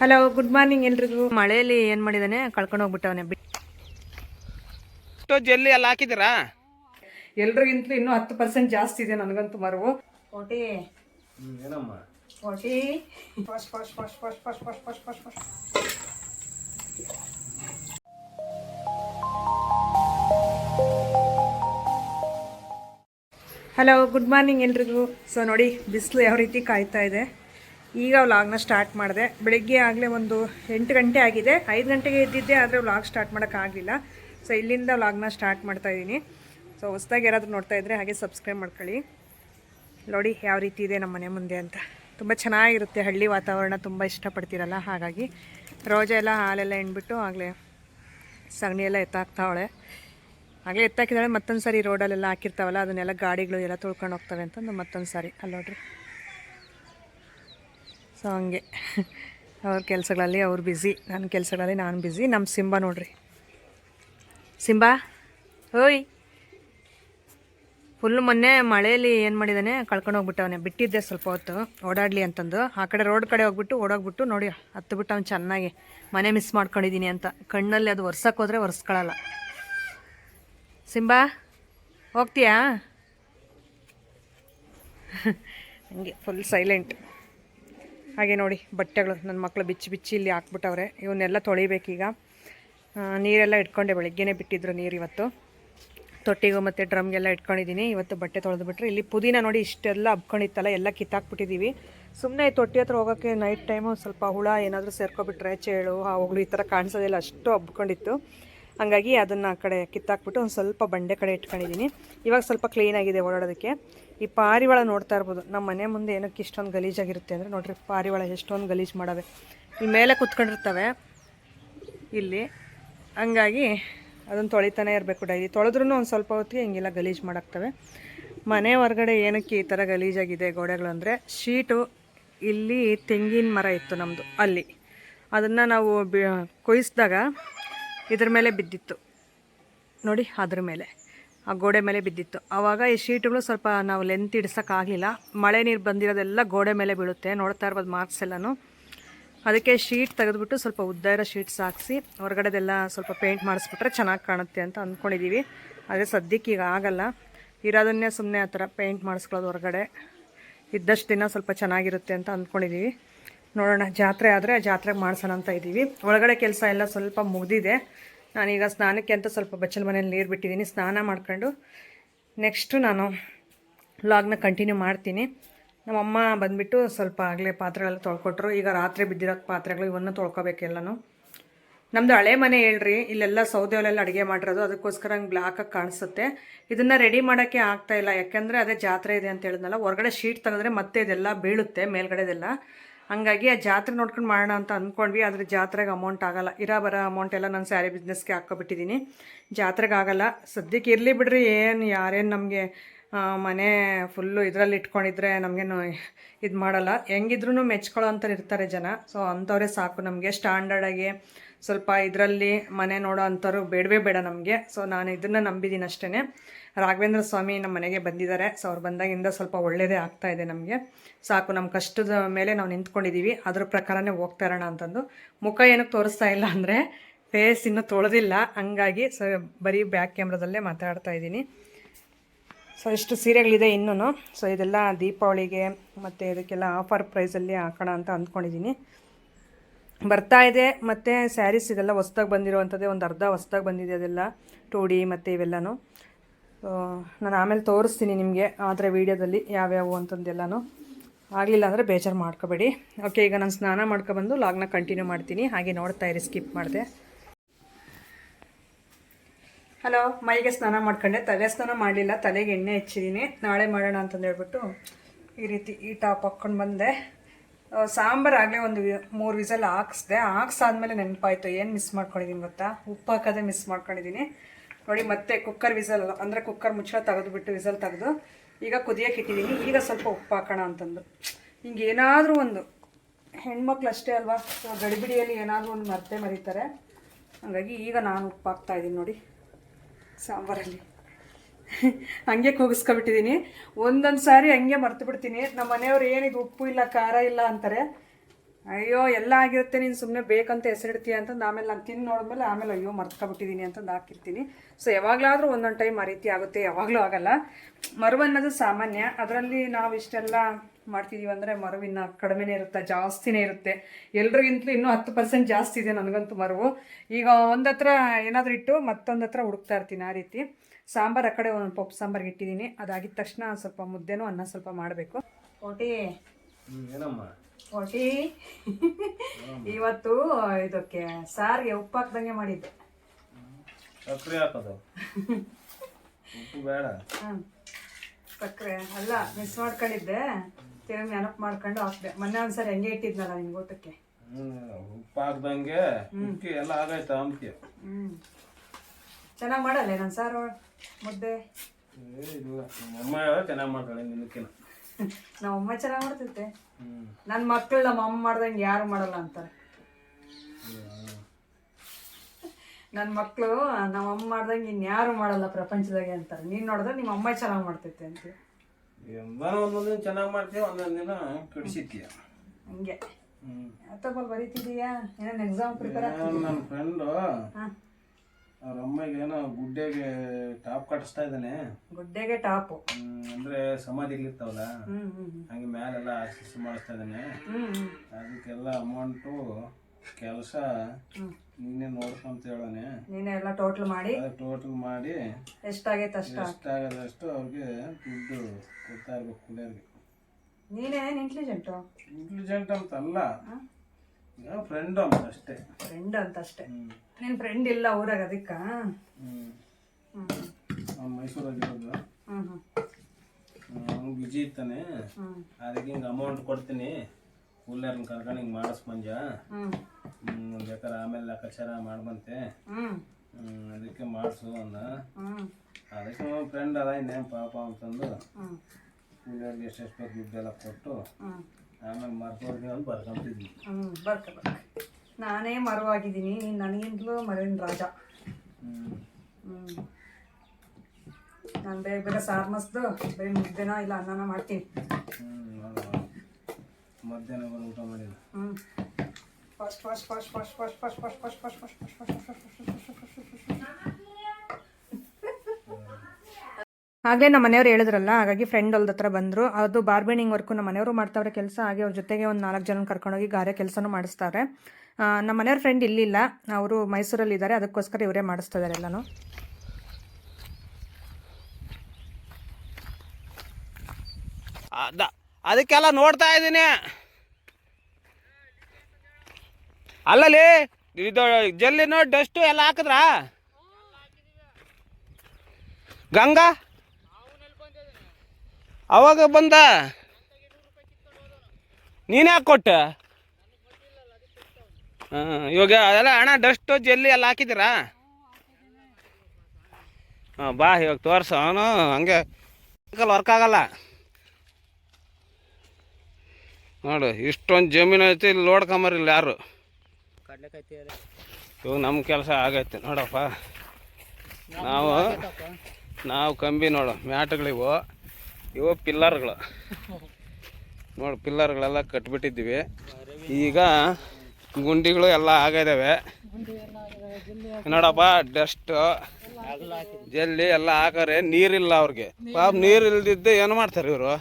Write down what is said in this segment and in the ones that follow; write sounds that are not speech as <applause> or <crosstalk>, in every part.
Hello good morning ಎಲ್ರಿಗೂ. ಮಳೆಯಲ್ಲಿ ಏನು ಮಾಡಿದಾನೆ? ಕಳ್ಕೊಂಡು ಹೋಗ್ಬಿಟ್ಟವನೆ. ಬಿಟ್ಟು ಜಲ್ಲಿ ಎಲ್ಲ ಹಾಕಿದ್ದೀರಾ? ಎಲ್ರಿಗಿಂತಲೂ ಇನ್ನೂ ಹತ್ತು ಪರ್ಸೆಂಟ್ ಜಾಸ್ತಿ ಇದೆ ನನಗಂತೂ ಮರವು. ಓಟಿ OT first first first first first first first first first hello good morning ಎಲ್ರಿಗೂ. ಸೊ ನೋಡಿ ಬಿಸಿಲು ಯಾವ ರೀತಿ ಕಾಯ್ತಾ ಇದೆ? ಈಗ ವ್ಲಾಗ್ನ ಸ್ಟಾರ್ಟ್ ಮಾಡಿದೆ. ಬೆಳಿಗ್ಗೆ ಆಗಲೇ ಒಂದು ಎಂಟು ಗಂಟೆ ಆಗಿದೆ. ಐದು ಗಂಟೆಗೆ ಎದ್ದಿದ್ದೆ, ಆದರೆ ವ್ಲಾಗ್ ಸ್ಟಾರ್ಟ್ ಮಾಡೋಕ್ಕಾಗಲಿಲ್ಲ ಸೊ ಇಲ್ಲಿಂದ ವ್ಲಾಗ್ನ ಸ್ಟಾರ್ಟ್ ಮಾಡ್ತಾ ಇದ್ದೀನಿ ಸೊ ಹೊಸ್ದಾಗಿ ಯಾರಾದರೂ ನೋಡ್ತಾ ಇದ್ದರೆ ಹಾಗೆ ಸಬ್ಸ್ಕ್ರೈಬ್ ಮಾಡ್ಕೊಳ್ಳಿ. ನೋಡಿ ಯಾವ ರೀತಿ ಇದೆ ನಮ್ಮ ಮನೆ ಮುಂದೆ ಅಂತ. ತುಂಬ ಚೆನ್ನಾಗಿರುತ್ತೆ ಹಳ್ಳಿ ವಾತಾವರಣ, ತುಂಬ ಇಷ್ಟಪಡ್ತೀರಲ್ಲ? ಹಾಗಾಗಿ ರೋಜಾ ಎಲ್ಲ, ಹಾಲೆಲ್ಲ ಹಿಂಡ್ಬಿಟ್ಟು ಆಗಲೇ ಸಗಣಿ ಎಲ್ಲ ಎತ್ತಾಕ್ತಾವಳೆ. ಆಗಲೇ ಎತ್ತಾಕಿದಾಳೆ ಮತ್ತೊಂದು ಸಾರಿ ರೋಡಲ್ಲೆಲ್ಲ ಹಾಕಿರ್ತಾವಲ್ಲ, ಅದನ್ನೆಲ್ಲ ಗಾಡಿಗಳು ಎಲ್ಲ ತೊಳ್ಕೊಂಡು ಹೋಗ್ತವೆ ಅಂತಂದು ಮತ್ತೊಂದು ಸಾರಿ ಅಲ್ಲಿ ನೋಡ್ರಿ. ಸೊ ಹಂಗೆ. ಅವ್ರ ಕೆಲಸಗಳಲ್ಲಿ ಅವ್ರು ಬ್ಯುಸಿ ನನ್ನ ಕೆಲಸಗಳಲ್ಲಿ ನಾನು ಬ್ಯುಸಿ ನಮ್ಮ ಸಿಂಬಾ ನೋಡ್ರಿ. ಸಿಂಬಾ? ಓಯ್! ಫುಲ್ ಮೊನ್ನೆ ಮಳೆಯಲ್ಲಿ ಏನು ಮಾಡಿದಾನೆ? ಕಳ್ಕೊಂಡು ಹೋಗ್ಬಿಟ್ಟವನೆ. ಬಿಟ್ಟಿದ್ದೆ ಸ್ವಲ್ಪ ಹೊತ್ತು. ಓಡಾಡಲಿ ಅಂತಂದು. ಆ ಕಡೆ ರೋಡ್ ಕಡೆ ಹೋಗ್ಬಿಟ್ಟು, ಓಡೋಗ್ಬಿಟ್ಟು ನೋಡಿ ಹತ್ತು ಬಿಟ್ಟು ಅವ್ನು ಚೆನ್ನಾಗಿ. ಮನೆ ಮಿಸ್ ಮಾಡ್ಕೊಂಡಿದ್ದೀನಿ ಅಂತ. ಕಣ್ಣಲ್ಲಿ ಅದು ಒರ್ಸಕ್ಕೆ ಹೋದರೆ ಒರೆಸ್ಕೊಳ್ಳಲ್ಲ ಸಿಂಬಾ, ಹೋಗ್ತೀಯಾ? ಹಂಗೆ ಫುಲ್ ಸೈಲೆಂಟ್ ಹಾಗೆ ನೋಡಿ ಬಟ್ಟೆಗಳು ನನ್ನ ಮಕ್ಕಳು ಬಿಚ್ಚಿ ಬಿಚ್ಚಿ ಇಲ್ಲಿ ಹಾಕ್ಬಿಟ್ಟವ್ರೆ. ಇವನ್ನೆಲ್ಲ ತೊಳಿಬೇಕೀಗ. ನೀರೆಲ್ಲ ಇಟ್ಕೊಂಡೆ ಬೆಳಗ್ಗೆನೇ ಬಿಟ್ಟಿದ್ರು ನೀರು ಇವತ್ತು. ತೊಟ್ಟಿಗೂ ಮತ್ತು ಡ್ರಮ್ಗೆಲ್ಲ ಇಟ್ಕೊಂಡಿದ್ದೀನಿ. ಇವತ್ತು ಬಟ್ಟೆ ತೊಳೆದುಬಿಟ್ರೆ. ಇಲ್ಲಿ ಪುದೀನ ನೋಡಿ ಇಷ್ಟೆಲ್ಲ ಹಬ್ಕೊಂಡಿತ್ತಲ್ಲ, ಎಲ್ಲ ಕಿತ್ತಾಕ್ಬಿಟ್ಟಿದ್ದೀವಿ. ಸುಮ್ಮನೆ ತೊಟ್ಟಿ ಹತ್ರ ಹೋಗೋಕ್ಕೆ ನೈಟ್ ಟೈಮು ಸ್ವಲ್ಪ ಹುಳ ಏನಾದರೂ ಸೇರ್ಕೊಬಿಟ್ರೆ, ಚೇಳು, ಹಾವುಗಳು ಈ ಥರ ಕಾಣಿಸೋದಿಲ್ಲ ಅಷ್ಟು ಹಬ್ಕೊಂಡಿತ್ತು. ಹಾಗಾಗಿ ಅದನ್ನು ಆ ಕಡೆ ಕಿತ್ತಾಕ್ಬಿಟ್ಟು ಒಂದು ಸ್ವಲ್ಪ ಬಂಡೆ ಕಡೆ ಇಟ್ಕೊಂಡಿದ್ದೀನಿ. ಇವಾಗ ಸ್ವಲ್ಪ ಕ್ಲೀನಾಗಿದೆ ಓಡಾಡೋದಕ್ಕೆ. ಈ ಪಾರಿವಾಳ ನೋಡ್ತಾ ಇರ್ಬೋದು. ನಮ್ಮ ಮನೆ ಮುಂದೆ ಏನಕ್ಕೆ ಇಷ್ಟೊಂದು ಗಲೀಜಾಗಿರುತ್ತೆ ಅಂದರೆ ನೋಡಿರಿ ಪಾರಿವಾಳ ಎಷ್ಟೊಂದು ಗಲೀಜು ಮಾಡವೆ. ಈ ಮೇಲೆ ಕುತ್ಕೊಂಡಿರ್ತವೆ. ಇಲ್ಲಿ ಹಂಗಾಗಿ ಅದನ್ನು ತೊಳಿತಾನೆ ಇರಬೇಕು ಡೈಲಿ. ತೊಳೆದ್ರೂ ಒಂದು ಸ್ವಲ್ಪ ಹೊತ್ತಿಗೆ ಹಿಂಗೆಲ್ಲ ಗಲೀಜು ಮಾಡಾಕ್ತವೆ ಮನೆ ಹೊರಗಡೆ ಏನಕ್ಕೆ ಈ ಥರ ಗಲೀಜಾಗಿದೆ ಗೋಡೆಗಳು ಅಂದರೆ, ಶೀಟು ಇಲ್ಲಿ ತೆಂಗಿನ ಮರ ಇತ್ತು ನಮ್ಮದು ಅಲ್ಲಿ. ಅದನ್ನು ನಾವು ಬಿ ಕೊಯ್ಸಿದಾಗ ಇದ್ರ ಮೇಲೆ ಬಿದ್ದಿತ್ತು. ನೋಡಿ ಅದ್ರ ಮೇಲೆ. ಆ ಗೋಡೆ ಮೇಲೆ ಬಿದ್ದಿತ್ತು. ಆವಾಗ ಈ ಶೀಟ್ಗಳು ಸ್ವಲ್ಪ ನಾವು ಲೆಂತ್ ಇಡ್ಸೋಕ್ಕಾಗಲಿಲ್ಲ ಮಳೆ ನೀರು ಬಂದಿರೋದೆಲ್ಲ ಗೋಡೆ ಮೇಲೆ ಬೀಳುತ್ತೆ. ನೋಡ್ತಾ ಇರ್ಬೋದು ಮಾರ್ಕ್ಸ್ ಎಲ್ಲನೂ. ಅದಕ್ಕೆ ಶೀಟ್ ತೆಗೆದುಬಿಟ್ಟು ಸ್ವಲ್ಪ ಉದ್ದ ಇರೋ ಶೀಟ್ಸ್ ಹಾಕಿಸಿ, ಹೊರಗಡೆದೆಲ್ಲ ಸ್ವಲ್ಪ ಪೇಂಟ್ ಮಾಡಿಸ್ಬಿಟ್ರೆ ಚೆನ್ನಾಗಿ ಕಾಣುತ್ತೆ ಅಂತ ಅಂದ್ಕೊಂಡಿದ್ದೀವಿ ಆದರೆ ಸದ್ಯಕ್ಕೆ ಈಗ ಆಗಲ್ಲ. ಇರೋದನ್ನೇ ಸುಮ್ಮನೆ ಆ ಥರ ಪೇಂಟ್ ಮಾಡಿಸ್ಕೊಳ್ಳೋದು ಹೊರಗಡೆ. ಇದ್ದಷ್ಟು ದಿನ ಸ್ವಲ್ಪ ಚೆನ್ನಾಗಿರುತ್ತೆ ಅಂತ ಅಂದ್ಕೊಂಡಿದ್ದೀವಿ ನೋಡೋಣ, ಜಾತ್ರೆ ಆದರೆ ಜಾತ್ರೆಗೆ ಮಾಡಿಸೋಣ ಅಂತ ಇದ್ದೀವಿ ಒಳಗಡೆ ಕೆಲಸ ಎಲ್ಲ ಸ್ವಲ್ಪ ಮುಗ್ದಿದೆ. ನಾನೀಗ ಸ್ನಾನಕ್ಕೆ ಅಂತ ಸ್ವಲ್ಪ ಬಚ್ಚಲ ಮನೇಲಿ ನೀರು ಬಿಟ್ಟಿದ್ದೀನಿ. ಸ್ನಾನ ಮಾಡ್ಕೊಂಡು ನೆಕ್ಸ್ಟು ನಾನು ವ್ಲಾಗ್ನ ಕಂಟಿನ್ಯೂ ಮಾಡ್ತೀನಿ. ನಮ್ಮಮ್ಮ ಬಂದುಬಿಟ್ಟು ಸ್ವಲ್ಪ ಆಗಲೇ ಪಾತ್ರೆಗಳೆಲ್ಲ ತೊಳ್ಕೊಟ್ರು. ಈಗ ರಾತ್ರಿ ಬಿದ್ದಿರೋ ಪಾತ್ರೆಗಳು ಇವನ್ನು ತೊಳ್ಕೊಬೇಕೆಲ್ಲನೂ ನಮ್ಮದು ಹಳೆ ಮನೆ ಹೇಳ್ರಿ, ಇಲ್ಲೆಲ್ಲ ಸೌದೆ ಒಲೆಲ್ಲ ಅಡುಗೆ ಮಾಡಿರೋದು. ಅದಕ್ಕೋಸ್ಕರ ಹಂಗೆ ಬ್ಲ್ಯಾಕಾಗಿ ಕಾಣಿಸುತ್ತೆ. ಇದನ್ನು ರೆಡಿ ಮಾಡೋಕ್ಕೆ ಆಗ್ತಾಯಿಲ್ಲ ಯಾಕೆಂದರೆ ಅದೇ ಜಾತ್ರೆ ಇದೆ ಅಂತ ಹೇಳಿದ್ನಲ್ಲ, ಹೊರಗಡೆ ಶೀಟ್ ತೆಗೆದ್ರೆ ಮತ್ತೆ ಇದೆಲ್ಲ ಬೀಳುತ್ತೆ, ಮೇಲ್ಗಡೆದೆಲ್ಲ. ಹಂಗಾಗಿ ಆ ಜಾತ್ರೆ ನೋಡ್ಕೊಂಡು ಮಾಡೋಣ ಅಂತ ಅಂದ್ಕೊಂಡ್ವಿ ಆದರೆ ಜಾತ್ರೆಗೆ ಅಮೌಂಟ್ ಆಗಲ್ಲ. ಇರೋ ಬರೋ ಅಮೌಂಟ್ ಎಲ್ಲ ನಾನು ಸ್ಯಾರಿ ಬಿಸ್ನೆಸ್ಗೆ ಹಾಕ್ಕೊಬಿಟ್ಟಿದ್ದೀನಿ ಜಾತ್ರೆಗೆ ಆಗಲ್ಲ. ಸದ್ಯಕ್ಕೆ ಇರಲಿ ಬಿಡ್ರಿ, ಏನು ಯಾರೇನು ನಮಗೆ ಮನೆ ಫುಲ್ಲು ಇದರಲ್ಲಿ ಇಟ್ಕೊಂಡಿದ್ರೆ ನಮಗೇನು ಇದು ಮಾಡಲ್ಲ. ಹೆಂಗಿದ್ರೂ ಮೆಚ್ಕೊಳ್ಳೋ ಅಂತ ಇರ್ತಾರೆ ಜನ. ಸೊ ಅಂಥವ್ರೆ ಸಾಕು ನಮಗೆ. ಸ್ಟ್ಯಾಂಡರ್ಡಾಗಿ ಸ್ವಲ್ಪ ಇದರಲ್ಲಿ ಮನೆ ನೋಡೋ ಅಂಥವ್ರು ಬೇಡವೇ ಬೇಡ ನಮಗೆ. ಸೊ ನಾನು ಇದನ್ನು ನಂಬಿದ್ದೀನಿ ಅಷ್ಟೇ ರಾಘವೇಂದ್ರ ಸ್ವಾಮಿ ನಮ್ಮ ಮನೆಗೆ ಬಂದಿದ್ದಾರೆ. ಸೊ ಅವ್ರು ಬಂದಾಗಿಂದ ಸ್ವಲ್ಪ ಒಳ್ಳೆಯದೇ ಆಗ್ತಾ ಇದೆ ನಮಗೆ. ಸಾಕು ನಮ್ಮ ಕಷ್ಟದ ಮೇಲೆ ನಾವು ನಿಂತ್ಕೊಂಡಿದ್ದೀವಿ ಅದ್ರ ಪ್ರಕಾರನೇ ಹೋಗ್ತಾ ಇರೋಣ ಅಂತಂದು. ಮುಖ ಏನಕ್ಕೆ ತೋರಿಸ್ತಾ ಇಲ್ಲ ಅಂದರೆ ಫೇಸ್ ಇನ್ನೂ ತೊಳೆದಿಲ್ಲ. ಹಂಗಾಗಿ ಸೊ, ಬರೀ ಬ್ಯಾಕ್ ಕ್ಯಾಮ್ರಾದಲ್ಲೇ ಮಾತಾಡ್ತಾ ಇದ್ದೀನಿ. ಸೊ ಇಷ್ಟು ಸೀರೆಗಳಿದೆ ಇನ್ನೂ ಸೊ ಇದೆಲ್ಲ ದೀಪಾವಳಿಗೆ ಮತ್ತು ಇದಕ್ಕೆಲ್ಲ ಆಫರ್ ಪ್ರೈಸಲ್ಲಿ ಹಾಕೋಣ ಅಂತ ಅಂದ್ಕೊಂಡಿದ್ದೀನಿ ಬರ್ತಾ ಇದೆ, ಮತ್ತು ಸ್ಯಾರೀಸ್ ಇದೆಲ್ಲ ಹೊಸ್ದಾಗಿ ಬಂದಿರುವಂಥದ್ದೇ ಒಂದು ಅರ್ಧ ಹೊಸ್ದಾಗಿ ಬಂದಿದೆ ಅದೆಲ್ಲ, ಟೋಡಿ ಮತ್ತು ಇವೆಲ್ಲನೂ. ನಾನು ಆಮೇಲೆ ತೋರಿಸ್ತೀನಿ ನಿಮಗೆ ಆದರೆ ವೀಡಿಯೋದಲ್ಲಿ ಯಾವ್ಯಾವು ಅಂತಂದೆಲ್ಲನೂ. ಆಗಲಿಲ್ಲ ಅಂದರೆ ಬೇಜಾರು ಮಾಡ್ಕೋಬೇಡಿ. ಓಕೆ ಈಗ ನಾನು ಸ್ನಾನ ಮಾಡ್ಕೊಬಂದು ಲಾಗ್ನ ಕಂಟಿನ್ಯೂ ಮಾಡ್ತೀನಿ. ಹಾಗೆ ನೋಡ್ತಾ ಇರಿ ಸ್ಕಿಪ್ ಮಾಡಿದೆ. ಹಲೋ ಮೈಗೆ ಸ್ನಾನ ಮಾಡ್ಕೊಂಡೆ. ತಲೆ ಸ್ನಾನ ಮಾಡಲಿಲ್ಲ, ತಲೆಗೆ ಎಣ್ಣೆ ಹಚ್ಚಿದ್ದೀನಿ ನಾಳೆ ಮಾಡೋಣ ಅಂತಂದು ಹೇಳ್ಬಿಟ್ಟು ಈ ರೀತಿ ಈ ಟಾಪ್ ಹಾಕ್ಕೊಂಡು ಬಂದೆ. ಆ, ಸಾಂಬಾರು ಆಗಲೇ ಒಂದು ಮೂರು ವಿಸಲ್ ಹಾಕ್ಸ್ದೆ. ಹಾಕ್ಸಾದ್ಮೇಲೆ ನೆನಪಾಯ್ತು. ಏನು ಮಿಸ್ ಮಾಡ್ಕೊಂಡಿದ್ದೀನಿ ಗೊತ್ತಾ? ಉಪ್ಪು ಹಾಕೋದೆ ಮಿಸ್ ಮಾಡ್ಕೊಂಡಿದ್ದೀನಿ ನೋಡಿ ಮತ್ತೆ ಕುಕ್ಕರ್ ವಿಸಲ್ ಅಂದರೆ ಕುಕ್ಕರ್ ಮುಚ್ಚಳ ತೆಗೆದುಬಿಟ್ಟು ವಿಸಲ್ ತೆಗೆದು ಈಗ ಕುದಿಯೋಕೆ ಇಟ್ಟಿದ್ದೀನಿ ಈಗ ಸ್ವಲ್ಪ ಉಪ್ಪು ಹಾಕೋಣ ಅಂತಂದು. ಹಿಂಗೆ ಏನಾದರೂ ಒಂದು. ಹೆಣ್ಮಕ್ಳು ಅಷ್ಟೇ ಅಲ್ವಾ? ಗಡಿಬಿಡಿಯಲ್ಲಿ ಏನಾದರೂ ಒಂದು ಮರ್ತೆ ಮರೀತಾರೆ. ಹಾಗಾಗಿ ಈಗ ನಾನು ಉಪ್ಪು ಹಾಕ್ತಾಯಿದ್ದೀನಿ ನೋಡಿ ಸಾಂಬಾರಲ್ಲಿ. <laughs> ಹಂಗೆ ಕೂಗಿಸ್ಕೊಬಿಟ್ಟಿದ್ದೀನಿ ಒಂದೊಂದು ಸಾರಿ ಹಂಗೆ ಮರ್ತು ಬಿಡ್ತೀನಿ. ನಮ್ಮ ಮನೆಯವ್ರು ಏನಿದು ಉಪ್ಪು ಇಲ್ಲ, ಖಾರ ಇಲ್ಲ ಅಂತಾರೆ. ಅಯ್ಯೋ, ಎಲ್ಲ ಆಗಿರುತ್ತೆ, ನೀನು ಸುಮ್ಮನೆ ಬೇಕಂತ ಹೆಸರಿಡ್ತೀಯ ಅಂತ ಆಮೇಲೆ ನಾನು ತಿಂದು ನೋಡಿದ್ಮೇಲೆ ಆಮೇಲೆ ಅಯ್ಯೋ ಮರ್ತ್ಕೊಬಿಟ್ಟಿದ್ದೀನಿ ಅಂತಂದು ಹಾಕಿರ್ತೀನಿ. ಸೊ ಯಾವಾಗಲಾದರೂ ಒಂದೊಂದು ಟೈಮ್ ಆ ರೀತಿ ಆಗುತ್ತೆ, ಯಾವಾಗಲೂ ಆಗಲ್ಲ. ಮರವು ಅನ್ನೋದು ಸಾಮಾನ್ಯ. ಅದರಲ್ಲಿ ನಾವು ಇಷ್ಟೆಲ್ಲ ಮಾಡ್ತಿದ್ದೀವಿ ಅಂದರೆ ಮರವಿನ ಕಡಿಮೆನೇ ಇರುತ್ತೆ, ಜಾಸ್ತಿನೇ ಇರುತ್ತೆ. ಎಲ್ರಿಗಿಂತಲೂ ಇನ್ನೂ ಹತ್ತು ಪರ್ಸೆಂಟ್ ಜಾಸ್ತಿ ಇದೆ ನನಗಂತೂ ಮರವು ಈಗ ಒಂದು ಹತ್ರ ಏನಾದರೂ ಇಟ್ಟು ಮತ್ತೊಂದು ಹತ್ರ ಹುಡುಕ್ತಾ ಇರ್ತೀನಿ ಆ ರೀತಿ. ಸಾಂಬಾರು ಆ ಕಡೆ ಒಂದು ಪಪ್ಪು ಸಾಂಬಾರ್ಗೆ ಇಟ್ಟಿದ್ದೀನಿ. ಅದಾಗಿದ ತಕ್ಷಣ ಸ್ವಲ್ಪ ಮುದ್ದೆನೂ ಅನ್ನ ಸ್ವಲ್ಪ ಮಾಡಬೇಕು. ಓಟಿ ಓಟಿ ಇವತ್ತು ಇದಕ್ಕೆ ಸಾರಿಗೆ ಉಪ್ಪು ಹಾಕ್ದಂಗೆ ಮಾಡಿದ್ದೆ. ಸಕ್ಕರೆ ಹಾಕೋದು? ಉಪ್ಪು ಬೇಡ. ಸಕ್ಕರೆ ಅಲ್ಲ ಮಿಸ್ ಮಾಡ್ಕೊಂಡಿದ್ದೆ. ತಿರುಗಿ ನೆನಪು ಮಾಡ್ಕೊಂಡು ಹಾಕ್ದೆ. ಮೊನ್ನೆ ಒಂದ್ಸರಿ ಹೆಂಗೆ ಇಟ್ಟಿದ್ನಲ್ಲ ನಿಮ್ಗೆ ಊಟಕ್ಕೆ ಉಪ್ಪು ಹಾಕ್ದಂಗೆ ಎಲ್ಲ ಆಗೈತೆ ಅಂಬ್ತಿ ಹ್ಞೂ ಚೆನ್ನಾಗಿ ಮಾಡಲ್ಲ ನನ್ನ ಸಾರು? ಮುದ್ದೆ? ಅಮ್ಮ ಚೆನ್ನಾಗಿ ಮಾಡ್ತಾಳೆ ನಿನ್ನಕ್ಕಿನ ನಮ್ಮ ಅಮ್ಮ ಚೆನ್ನಾಗಿ ಮಾಡ್ತೈತೆ ನನ್ನ ಮಕ್ಕಳು ನಮ್ಮ ಅಮ್ಮ ಮಾಡ್ದಂಗೆ ಯಾರು ಮಾಡಲ್ಲ ಅಂತಾರೆ. ನನ್ನ ಮಕ್ಕಳು ನಮ್ಮ ಅಮ್ಮ ಮಾಡ್ದಂಗೆ ಇನ್ಯಾರು ಮಾಡಲ್ಲ ಪ್ರಪಂಚದಾಗೆ ಅಂತಾರೆ. ನೀನು ನೋಡಿದ್ರೆ ನಿಮ್ಮ ಅಮ್ಮ ಚೆನ್ನಾಗಿ ಮಾಡ್ತೈತೆ ಅಂತ. ಎಂದಾನ ಒಂದೊಂದು ದಿನ ಚೆನ್ನಾಗಿ ಮಾಡ್ತೀವಿ ಒಂದೊಂದು ದಿನ ಕೆಡಿಸಿತ್ತೀಯ ಹಂಗೆ. ಯಾತಪ್ಪ ಬರೀತಿದೀಯಾ? ಏನೇನು ಎಕ್ಸಾಮ್ ಪ್ರಿಪೇರ್ ನನ್ನ ಫ್ರೆಂಡು ಹಾಂ. ಅವ್ರ ಅಮ್ಮಗೆ ಏನೋ ಗುಡ್ಡೆಗೆ ಟಾಪ್ ಕಟ್ಟಿಸ್ತಾ ಇದ್ದಾನೆ. ಗುಡ್ಡೆಗೆ ಟಾಪು. ಅಂದ್ರೆ ಸಮಾಧಿಗಳಿರ್ತಾವಲ್ಲ ಹಂಗೆ ಮ್ಯಾಲೆಲ್ಲ ಆಶೀಸ್ ಮಾಡಿಸ್ತಾ ಇದ್ದಾನೆ. ಅದಕ್ಕೆಲ್ಲ ಅಮೌಂಟು ಕೆಲಸ ನೀನೇ ನೋಡ್ಕೊಂತ ಹೇಳೋನೆ. ನೀನೇ ಎಲ್ಲ ಟೋಟಲ್ ಮಾಡಿ? ಟೋಟಲ್ ಮಾಡಿ. ಎಷ್ಟಾಗೈತೆ ಅಷ್ಟು? ಎಷ್ಟಾಗದಷ್ಟು ಅವ್ರಿಗೆ ದುಡ್ಡು ಕೊಡ್ತಾ ಇರ್ಬೇಕು ಕುಡಿಯೋರಿಗೆ ನೀನೇ ಇಂಟೆಲಿಜೆಂಟು ಇಂಟೆಲಿಜೆಂಟ್ ಅಂತ ಅಲ್ಲ ಫ್ರೆಂಡ್ ಅಂತ ಅಷ್ಟೇ. ಫ್ರೆಂಡ್ ಅಂತ ಅಷ್ಟೇ. ನಿನ್ ಫ್ರೆಂಡ್ ಇಲ್ಲ ಊರಾಗ ಅದಕ್ಕ? ಮೈಸೂರಾಗಿರೋದು ಅವ್ನು ಬಿಜಿ ಇರ್ತಾನೆ. ಅದಕ್ಕೆ ಹಿಂಗೆ ಅಮೌಂಟ್ ಕೊಡ್ತೀನಿ. ಕೂಲರ್ನ ಕರ್ಕೊಂಡು ಹಿಂಗೆ ಮಾಡಿಸ್ ಮಂಜ ಬೇಕಾದ್ರೆ ಆಮೇಲೆ ಲೆಕ್ಕಾಚಾರ ಮಾಡ್ಬಂತೆ. ಅದಕ್ಕೆ ಮಾಡಿಸು ಅಂದ. ಅದಕ್ಕೆ ಫ್ರೆಂಡ್ ಅದ ಇನ್ನೇನು ಪಾಪ ಅಂತಂದು. ಕೂಲರ್ಗೆ ಎಷ್ಟೆಷ್ಟು ದುಡ್ಡೆಲ್ಲ ಕೊಟ್ಟು. ಆಮೇಲೆ ಮರ್ತೋಗಿ ಅಂತ ಬರ್ಕೊಂತಿದ್ವಿ ಹ್ಞೂ ಬರ್ಕ ಬರ್ಕ ನಾನೇ ಮರವಾಗಿದ್ದೀನಿ ನೀನು ನನಗಿಂತಲೂ ಮರವಿನ ರಾಜ ಹ್ಞೂ ನಾನು ಬೇಗ ಬೇಗ ಸಾರು ಮಸ್ದು ಬೇಗ ಮುದ್ದೆನೋ ಇಲ್ಲ ಅನ್ನನ ಮಾಡ್ತೀನಿ. ಮಧ್ಯಾಹ್ನ ಬಂದು ಊಟ ಮಾಡಿಲ್ಲ ಹ್ಞೂ first first first first first first first first first first first first ಆಗಲೇ ನಮ್ಮ ಮನೆಯವ್ರು ಹೇಳಿದ್ರಲ್ಲ, ಹಾಗಾಗಿ ಫ್ರೆಂಡ್ ಹೊಲ್ದ ಹತ್ರ ಬಂದರು. ಅದು ಬಾರ್ಬೆನಿಂಗ್ ವರ್ಕು ನಮ್ಮ ಮನೆಯವರು ಮಾಡ್ತಾವ್ರೆ ಕೆಲಸ, ಹಾಗೆ ಅವ್ರ ಜೊತೆಗೆ ಒಂದು ನಾಲ್ಕು ಜನ ಕರ್ಕೊಂಡೋಗಿ ಗಾರೆ ಕೆಲಸನೂ ಮಾಡಿಸ್ತಾರೆ. ನಮ್ಮ ಮನೆಯವ್ರ ಫ್ರೆಂಡ್ ಇಲ್ಲಿಲ್ಲ. ಅವರು ಮೈಸೂರಲ್ಲಿ ಇದ್ದಾರೆ ಅದಕ್ಕೋಸ್ಕರ ಇವರೇ ಮಾಡಿಸ್ತಾ ಇದ್ದಾರೆ ಎಲ್ಲನೂ. ಅದ, ಅದಕ್ಕೆಲ್ಲ ನೋಡ್ತಾ ಇದ್ದೀನಿ. ಅಲ್ಲಲ್ಲಿ, ಇದು ಜಲ್ಲಿನ ಡಸ್ಟು ಎಲ್ಲ ಹಾಕಿದ್ರಾ? ಗಂಗಾ? ಅವಾಗ ಬಂದ. ನೀನೇ ಯಾಕೆ ಕೊಟ್ಟೆ? ಹಾಂ, ಇವಾಗ ಅದೆಲ್ಲ ಅಣ್ಣ ಡಸ್ಟು ಜೆಲ್ಲಿ ಎಲ್ಲ ಹಾಕಿದ್ದೀರಾ? ಹಾಂ, ಬಾ, ಇವಾಗ ತೋರಿಸು. ಅವನು ಹಂಗೆ ವರ್ಕ್ ಆಗಲ್ಲ. ನೋಡು, ಇಷ್ಟೊಂದು ಜಮೀನು ಐತಿ, ಇಲ್ಲಿ ನೋಡ್ಕೊಂಬರಿಲ್ಲ ಯಾರು. ಇವಾಗ ನಮ್ಮ ಕೆಲಸ ಆಗೈತೆ, ನೋಡಪ್ಪ. ನಾವು ನಾವು ಕಂಬಿ ನೋಡು, ಮ್ಯಾಟ್ಗಳಿವು. ಇವು ಪಿಲ್ಲರ್ಗಳು. ನೋಡಿ ಪಿಲ್ಲರ್ಗಳೆಲ್ಲ ಕಟ್ಬಿಟ್ಟಿದ್ದೀವಿ. ಈಗ ಗುಂಡಿಗಳು ಎಲ್ಲ ಆಗಿದ್ದಾವೆ ನೋಡಪ್ಪ, ಡಸ್ಟ್, ಜಲ್ಲಿ ಎಲ್ಲ ಹಾಕರೆ ನೀರಿಲ್ಲ ಅವ್ರಿಗೆ. ಪಾಪ ನೀರು ಇಲ್ದಿದ್ದೆ ಏನು ಮಾಡ್ತಾರೆ ಇವರು?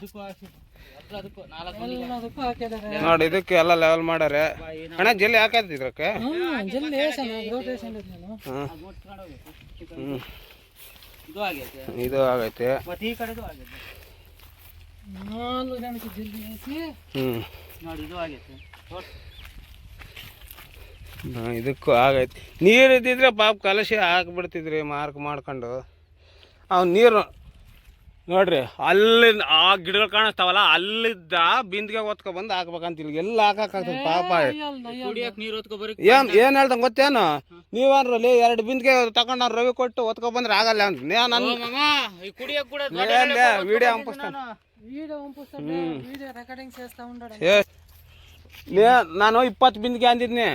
ನೋಡಿ ಇದಕ್ಕೆ ಎಲ್ಲ ಲೆವೆಲ್ ಮಾಡ್ಯಾರೆ ಅಣ್ಣ, ಜಲ್ಲಿ ಹಾಕೈತಿ ಇದಕ್ಕೆ ಹ್ಮ್. ಹ್ಮ್. ಇದು ಆಗೈತೆ. ಹ್ಮ್ ಹಾ, ಇದಕ್ಕೂ ಆಗೈತಿ. ನೀರು ಇದ್ದಿದ್ರೆ ಪಾಪ ಕಲಸಿ ಹಾಕ್ಬಿಡ್ತಿದ್ರಿ ಮಾರ್ಕ್ ಮಾಡ್ಕೊಂಡು. ಅವ್ನು ನೀರು ನೋಡ್ರಿ ಅಲ್ಲಿ ಆ ಗಿಡಗಳು ಕಾಣಿಸ್ತಾವಲ್ಲ ಅಲ್ಲಿದ್ದ ಬಿಂದಿಗೆ ಒತ್ಕೊ ಬಂದು ಹಾಕ್ಬೇಕಂತ ಇಲ್ಲಿ ಎಲ್ಲ ಹಾಕಕ್ಕಾಗ್ತದೆ ಪಾಪ. ಏನ್ ಏನ್ ಹೇಳ್ದಂಗೆ ಗೊತ್ತೇನು? ನೀವೇನ್ರಲ್ಲಿ ಎರಡು ಬಿಂದಿಗೆ ತಗೊಂಡು ನಾನು ರವಿ ಕೊಟ್ಟು ಒತ್ಕೊ ಬಂದ್ರೆ ಆಗಲ್ಲ ಅಂತ ನೇ ನನ್ನ ವಿಡಿಯೋ ನಾನು ಇಪ್ಪತ್ತು ಬಿಂದಿಗೆ ಅಂದಿದ್ನಿ.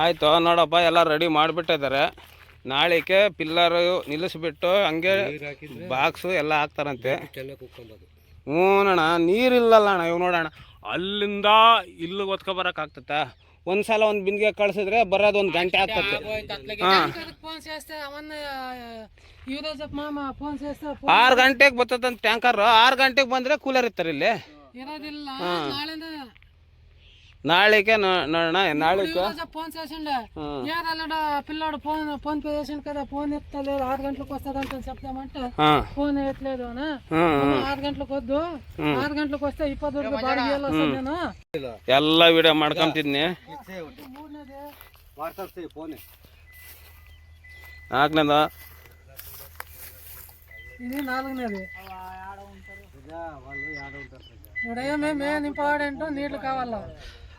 ಆಯ್ತು ನೋಡಪ್ಪ ಎಲ್ಲ ರೆಡಿ ಮಾಡಿಬಿಟ್ಟಿದ್ದಾರೆ ನಾಳೆಗೆ ಪಿಲ್ಲರ್ ನಿಲ್ಲಿಸ್ಬಿಟ್ಟು ಹಂಗೆ ಬಾಕ್ಸು ಎಲ್ಲ ಹಾಕ್ತಾರಂತೆ. ಹ್ಞೂ ಅಣ್ಣ ನೀರಿಲ್ಲಲ್ಲ ಅಣ್ಣ ಇವ್ ನೋಡೋಣ ಅಲ್ಲಿಂದ ಇಲ್ಲಿಗೆ ಒತ್ಕೊಬರಕ್ಕೆ ಆಗ್ತತ್ತ ಒಂದು ಸಲ ಒಂದು ಬಿಂದಿಗೆ ಕಳ್ಸಿದ್ರೆ ಬರೋದು ಒಂದು ಗಂಟೆ ಆಗ್ತದೆ ಆರ್ ಆರು ಗಂಟೆಗೆ ಬರ್ತದಂತ ಟ್ಯಾಂಕರ್ ಆರು ಗಂಟೆಗೆ ಬಂದ್ರೆ ಕೂಲರ್ ಇರ್ತಾರೆ ಇಲ್ಲಿ. ನಾಳೆಗೆ ನೋಡೋಣ ನಾಳೆಗೆ? ఫోన్ చేసిండే ఏదల్లుడు పిల్లోడు ఫోన్ ఫోన్ పే చేసిండు కదా ఫోన్ ఎత్తలేదు ఆరు గంటలకు వస్తుంది అంటే చెప్తామంటే ఫోన్ ఎత్తలేదు అని ఆరు గంటలకు వద్దు ఆరు గంటలకు వస్తే ఇప్పటి వరకు నేను ಎಲ್ಲ ವಿಡಿಯೋ ಮಾಡ್ಕೊಂತಿದ್ನಿ. మూడనేది వాట్సాప్ ఇది నాలుగునేది వాళ్ళు ఉంటారు ప్రజా. ఇప్పుడు ఏమే ఇంపార్టెంట్ నీళ్ళు కావాలా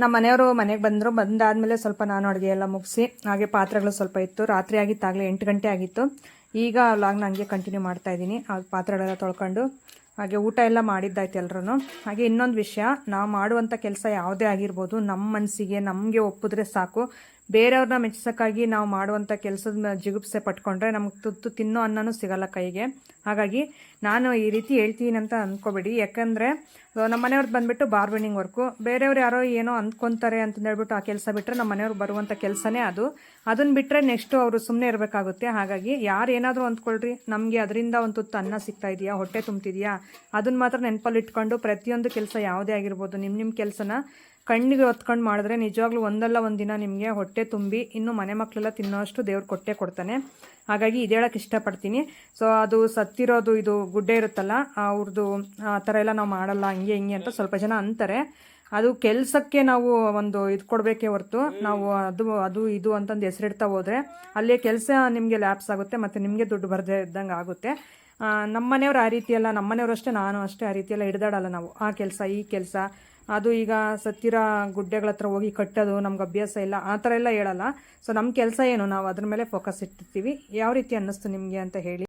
ನಮ್ಮ ಮನೆಯವರು ಮನೆಗೆ ಬಂದರು, ಬಂದಾದಮೇಲೆ ಸ್ವಲ್ಪ ನಾನು ಅಡುಗೆ ಎಲ್ಲ ಮುಗಿಸಿ, ಹಾಗೆ ಪಾತ್ರೆಗಳು ಸ್ವಲ್ಪ ಇತ್ತು. ರಾತ್ರಿ ಆಗಿತ್ತಾಗಲೇ ಎಂಟು ಗಂಟೆ ಆಗಿತ್ತು. ಈಗ ಲಾಗ್ನ ಹಂಗೆ ಕಂಟಿನ್ಯೂ ಮಾಡ್ತಾ ಇದ್ದೀನಿ. ಆ ಪಾತ್ರೆಗಳೆಲ್ಲ ತೊಳ್ಕೊಂಡು, ಹಾಗೆ ಊಟ ಎಲ್ಲ ಮಾಡಿದ್ದಾಯ್ತು ಎಲ್ಲರೂ ಹಾಗೆ ಇನ್ನೊಂದು ವಿಷಯ, ನಾವು ಮಾಡುವಂಥ ಕೆಲಸ ಯಾವುದೇ ಆಗಿರ್ಬೋದು ನಮ್ಮ ಮನಸ್ಸಿಗೆ ನಮಗೆ ಒಪ್ಪಿದ್ರೆ ಸಾಕು. ಬೇರೆಯವ್ರನ್ನ ಮೆಚ್ಚಿಸೋಕ್ಕಾಗಿ ನಾವು ಮಾಡುವಂಥ ಕೆಲಸದ ಜಿಗುಪ್ಸೆ ಪಟ್ಕೊಂಡ್ರೆ ನಮ್ಗೆ ತುತ್ತು ತಿನ್ನೋ ಅನ್ನನೂ ಸಿಗಲ್ಲ ಕೈಗೆ. ಹಾಗಾಗಿ ನಾನು ಈ ರೀತಿ ಹೇಳ್ತೀನಿ ಅಂತ ಅಂದ್ಕೋಬೇಡಿ ಯಾಕಂದರೆ ನಮ್ಮ ಮನೆಯವ್ರದ್ದು ಬಂದುಬಿಟ್ಟು ಬಾರ್ಬೆನಿಂಗ್ ವರ್ಕು ಬೇರೆಯವ್ರು ಯಾರೋ ಏನೋ ಅಂದ್ಕೊತಾರೆ ಅಂತ ಹೇಳ್ಬಿಟ್ಟು ಆ ಕೆಲಸ ಬಿಟ್ಟರೆ ನಮ್ಮ ಮನೆಯವ್ರು ಬರುವಂಥ ಕೆಲಸನೇ ಅದು. ಅದನ್ನು ಬಿಟ್ಟರೆ ನೆಕ್ಸ್ಟು ಅವರು ಸುಮ್ಮನೆ ಇರಬೇಕಾಗುತ್ತೆ. ಹಾಗಾಗಿ ಯಾರು ಏನಾದರೂ ಅಂದ್ಕೊಳ್ರಿ, ನಮಗೆ ಅದರಿಂದ ಒಂದು ತುತ್ತು ಅನ್ನ ಸಿಗ್ತಾ ಇದೆಯಾ, ಹೊಟ್ಟೆ ತುಂಬ್ತಿದೆಯಾ ಅದನ್ನು ಮಾತ್ರ ನೆನಪಲ್ಲಿಟ್ಕೊಂಡು ಪ್ರತಿಯೊಂದು ಕೆಲಸ ಯಾವುದೇ ಆಗಿರ್ಬೋದು ನಿಮ್ಮ ನಿಮ್ಮ ಕೆಲಸನ ಕಣ್ಣಿಗೆ ಹೊತ್ಕೊಂಡು ಮಾಡಿದ್ರೆ ನಿಜವಾಗ್ಲೂ ಒಂದಲ್ಲ ಒಂದಿನ ನಿಮಗೆ ಹೊಟ್ಟೆ ತುಂಬಿ ಇನ್ನು ಮನೆ ಮಕ್ಕಳೆಲ್ಲ ತಿನ್ನೋಷ್ಟು ದೇವ್ರು ಕೊಟ್ಟೆ ಕೊಡ್ತಾನೆ. ಹಾಗಾಗಿ ಇದು ಹೇಳಕ್ಕೆ ಇಷ್ಟಪಡ್ತೀನಿ. ಸೊ ಅದು ಸತ್ತಿರೋದು ಇದು ಗುಡ್ಡೆ ಇರುತ್ತಲ್ಲ ಅವ್ರದ್ದು ಆ ಥರ ಎಲ್ಲ ನಾವು ಮಾಡಲ್ಲ, ಹಂಗೆ ಹಿಂಗೆ ಅಂತ ಸ್ವಲ್ಪ ಜನ ಅಂತಾರೆ. ಅದು ಕೆಲಸಕ್ಕೆ ನಾವು ಒಂದು ಇದು ಕೊಡಬೇಕೇ ಹೊರತು, ನಾವು ಅದು ಅದು ಇದು ಅಂತಂದು ಹೆಸರಿಡ್ತಾ ಹೋದರೆ ಅಲ್ಲಿ ಕೆಲಸ ನಿಮಗೆ ಲ್ಯಾಪ್ಸ್ ಆಗುತ್ತೆ ಮತ್ತು ನಿಮಗೆ ದುಡ್ಡು ಬರದೇ ಇದ್ದಂಗೆ ಆಗುತ್ತೆ. ನಮ್ಮ ಮನೆಯವ್ರು ಆ ರೀತಿಯೆಲ್ಲ ನಮ್ಮ ಮನೆಯವರು ಅಷ್ಟೇ, ನಾನು ಅಷ್ಟೇ ಆ ರೀತಿಯೆಲ್ಲ ಹಿಡ್ದಾಡಲ್ಲ ನಾವು. ಆ ಕೆಲಸ, ಈ ಕೆಲಸ ಅದು ಈಗ ಸತ್ತಿರ ಗುಡ್ಡೆಗಳ ಹತ್ರ ಹೋಗಿ ಕಟ್ಟೋದು, ನಮ್ಗೆ ಅಭ್ಯಾಸ ಇಲ್ಲ, ಆ ಥರ ಎಲ್ಲ ಹೇಳಲ್ಲ. ಸೊ ನಮ್ಮ ಕೆಲಸ ಏನು? ನಾವು ಅದ್ರ ಮೇಲೆ ಫೋಕಸ್ ಇಟ್ಟಿರ್ತೀವಿ. ಯಾವ ರೀತಿ ಅನ್ನಿಸ್ತು ನಿಮಗೆ ಅಂತ ಹೇಳಿ?